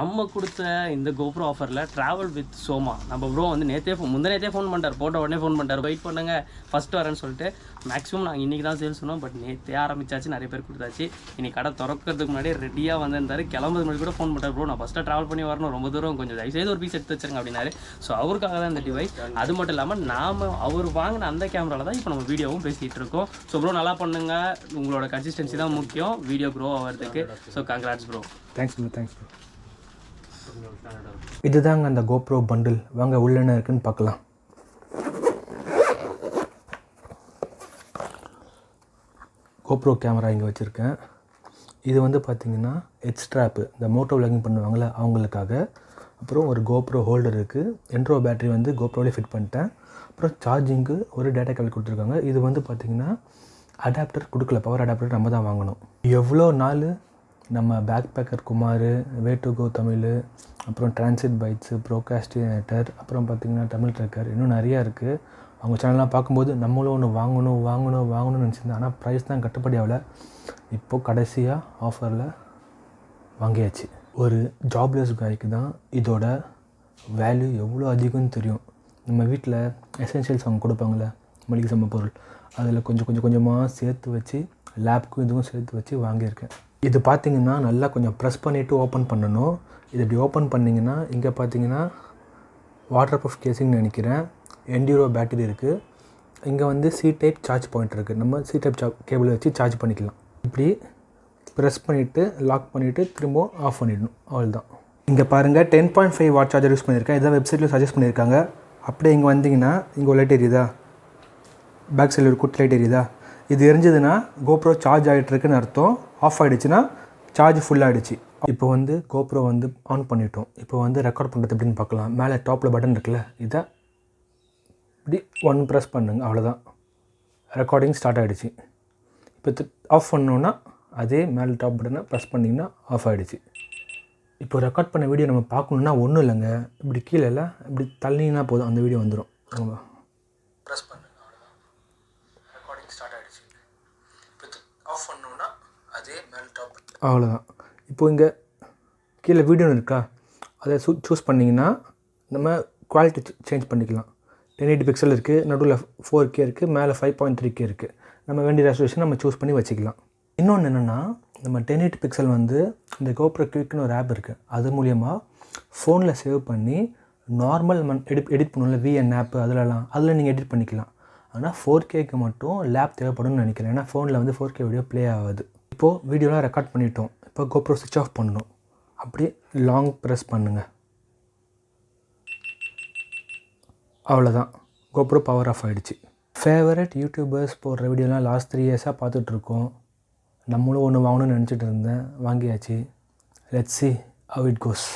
நம்ம கொடுத்த இந்த கோப்ரோ ஆஃபரில் ட்ராவல் வித் சோமா நம்ம ப்ரோ வந்து நேற்றே ஃபோன் முந்தின நேற்றே ஃபோன் பண்ணிட்டார். போட்ட உடனே ஃபோன் பண்ணிட்டார். வெயிட் பண்ணுங்க ஃபஸ்ட் வரேன்னு சொல்லிட்டு மேக்ஸிமம் நாங்கள் இன்றைக்கி தான் சேல்ஸ் சொன்னோம். பட் நேற்றே ஆரம்பிச்சாச்சு நிறைய பேர் கொடுத்தாச்சு. இன்றைக்கி கடை திறக்கிறதுக்கு முன்னாடியே ரெடியாக வந்திருந்தார். கிளம்புறது முன்னாடி கூட ஃபோன் பண்ணிட்டார். ப்ரோ நான் ஃபஸ்ட்டாக ட்ராவல் பண்ணி வரணும். ரொம்ப தூரம். கொஞ்சம் தயவுசெய்து ஒரு பீஸ் எடுத்து வச்சிருங்க அப்படின்னாரு. ஸோ அவருக்காக தான் இந்த டிவைஸ் அது மட்டும் இல்லாமல் நாம அவர் வாங்கின அந்த கேமராவில் தான் இப்போ நம்ம வீடியோவும் பேசிகிட்டு இருக்கோம். ஸோ ப்ரோ நல்லா பண்ணுங்க. உங்களோட கன்சிஸ்டன்சி தான் முக்கியம். வீடியோ க்ரோ ஆகிறதுக்கு so congrats bro thanks bro thanks bro இதுதாங்க அந்த கோப்ரோ பண்டில் வாங்க உள்ள இருக்குன்னு பார்க்கலாம். கோப்ரோ கேமரா இங்கே வச்சுருக்கேன். இது வந்து பார்த்திங்கன்னா ஹெட்ஸ்ட்ராப்பு இந்த மோட்டோ விளாகிங் பண்ணுவாங்களே அவங்களுக்காக. அப்புறம் ஒரு கோப்ரோ ஹோல்டர் இருக்குது என்ட்ரோ பேட்டரி வந்து கோப்ரோலே ஃபிட் பண்ணிட்டேன். அப்புறம் சார்ஜிங்க்கு ஒரு டேட்டா கேபிள் கொடுத்துருக்காங்க. இது வந்து பார்த்திங்கன்னா அடாப்டர் கொடுக்கல. பவர் அடாப்டர் நம்ம தான் வாங்கணும். எவ்வளோ நாள் நம்ம backpacker Kumar way to go Tamil அப்புறம் டிரான்சிட் பைட்ஸு ப்ரோகாஸ்டினேட்டர் அப்புறம் பார்த்திங்கன்னா தமிழ் ட்ரக்கர் இன்னும் நிறையா இருக்குது அவங்க சேனல்லாம் பார்க்கும்போது நம்மளும் ஒன்று வாங்கணும் வாங்கணும் வாங்கணும்னு நினச்சிருந்தேன். ஆனால் ப்ரைஸ் தான் கட்டுப்படி ஆகலை. இப்போது கடைசியாக ஆஃபரில் வாங்கியாச்சு. ஒரு ஜாப்லெஸ் காய்க்கு தான் இதோட வேல்யூ எவ்வளோ அதிகம்னு தெரியும். நம்ம வீட்டில் எசென்ஷியல்ஸ் அவங்க கொடுப்பாங்களே மளிகை சம்ம பொருள். அதில் கொஞ்சம் கொஞ்சம் கொஞ்சமாக சேர்த்து வச்சு லேப்க்கும் இதுவும் சேர்த்து வச்சு வாங்கியிருக்கேன். இது பார்த்திங்கன்னா நல்லா கொஞ்சம் ப்ரெஸ் பண்ணிவிட்டு ஓப்பன் பண்ணணும். இது இப்படி ஓப்பன் பண்ணிங்கன்னா இங்கே பார்த்தீங்கன்னா வாட்டர் ப்ரூஃப் கேசிங்னு நினைக்கிறேன். என்டியூரோ பேட்டரி இருக்குது இங்கே வந்து சி டைப் சார்ஜ் பாயிண்ட் இருக்குது நம்ம சி டைப் சா கேபிள் வச்சு சார்ஜ் பண்ணிக்கலாம். இப்படி ப்ரெஸ் பண்ணிவிட்டு லாக் பண்ணிவிட்டு திரும்பவும் ஆஃப் பண்ணிடணும். அவ்வளோதான் இங்கே பாருங்கள் ten point five watt charger use பண்ணியிருக்கேன் இதான் வெப்சைட்டில் சஜஸ்ட் பண்ணியிருக்காங்க அப்படியே இங்கே வந்தீங்கன்னா இங்கே ஒரு லைட் எரியுதா பேக் சைடில் ஒரு குட்டி லைட் எரியுதா? இது எரிஞ்சதுன்னா கோப்ரோ சார்ஜ் ஆகிட்டுருக்குன்னு அர்த்தம். ஆஃப் ஆகிடுச்சுன்னா சார்ஜ் ஃபுல் ஆகிடுச்சு இப்போ வந்து கோப்ரோ வந்து ஆன் பண்ணிட்டோம். இப்போ வந்து ரெக்கார்ட் பண்ணுறது எப்படின்னு பார்க்கலாம். மேலே டாப்பில் பட்டன் இருக்குல்ல இதை இப்படி ஒன் ப்ரெஸ் பண்ணுங்க அவ்வளோதான் ரெக்கார்டிங் ஸ்டார்ட் ஆகிடுச்சு இப்போ ஆஃப் பண்ணோன்னா அதே மேலே டாப் பட்டனை ப்ரெஸ் பண்ணிங்கன்னா ஆஃப் ஆகிடுச்சு இப்போ ரெக்கார்ட் பண்ண வீடியோ நம்ம பார்க்கணுன்னா ஒன்றும் இல்லைங்க. இப்படி கீழே இல்லை இப்படி தள்ளினா போதும் அந்த வீடியோ வந்துடும் ப்ரெஸ் பண்ண அவ்வளோதான் ரெக்கார்டிங் ஸ்டார்ட் ஆகிடுச்சு இப்போ ஆஃப் பண்ணோன்னா அதே மேல் டாப் அவ்வளோதான் இப்போ இங்கே கீழே வீடியோ இருக்கா? அதை சூ சூஸ் பண்ணிங்கன்னா நம்ம குவாலிட்டி சேஞ்ச் பண்ணிக்கலாம். டென் எயிட்டி பிக்சல் இருக்குது நடுவில் ஃபோர் கே இருக்குது மேலே ஃபைவ் பாயிண்ட் த்ரீ கே இருக்குது நம்ம வேண்டிய ரெசல்யூஷன் நம்ம சூஸ் பண்ணி வச்சுக்கலாம். இன்னொன்று என்னென்னா நம்ம டென் எயிட் பிக்சல் வந்து இந்த கோப்ரோ குவிக்னு ஒரு ஆப் இருக்குது அது மூலயமா ஃபோனில் சேவ் பண்ணி நார்மல் மன் எடிட் எடிட் பண்ணுவோம்ல விஎன் ஆப் அதிலலாம். அதில் நீங்கள் எடிட் பண்ணிக்கலாம். ஆனால் ஃபோர் கேக்கு மட்டும் லேப் தேவைப்படும்னு நினைக்கிறேன். ஏன்னா ஃபோனில் வந்து ஃபோர் கே வீடியோ ப்ளே ஆகாது. இப்போது வீடியோலாம் ரெக்கார்ட் பண்ணிட்டோம். இப்போ கோப்ரோ சுவிட்ச் ஆஃப் பண்ணணும். அப்படியே லாங் ப்ரெஸ் பண்ணுங்கள் அவ்வளோதான் கோப்ரோ பவர் ஆஃப் ஆகிடுச்சு ஃபேவரட் யூடியூபர்ஸ் போடுற வீடியோலாம் லாஸ்ட் த்ரீ இயர்ஸாக பார்த்துட்ருக்கோம். நம்மளும் ஒன்று வாங்கணும்னு நினச்சிட்டு இருந்தேன். வாங்கியாச்சு. Let's see see it goes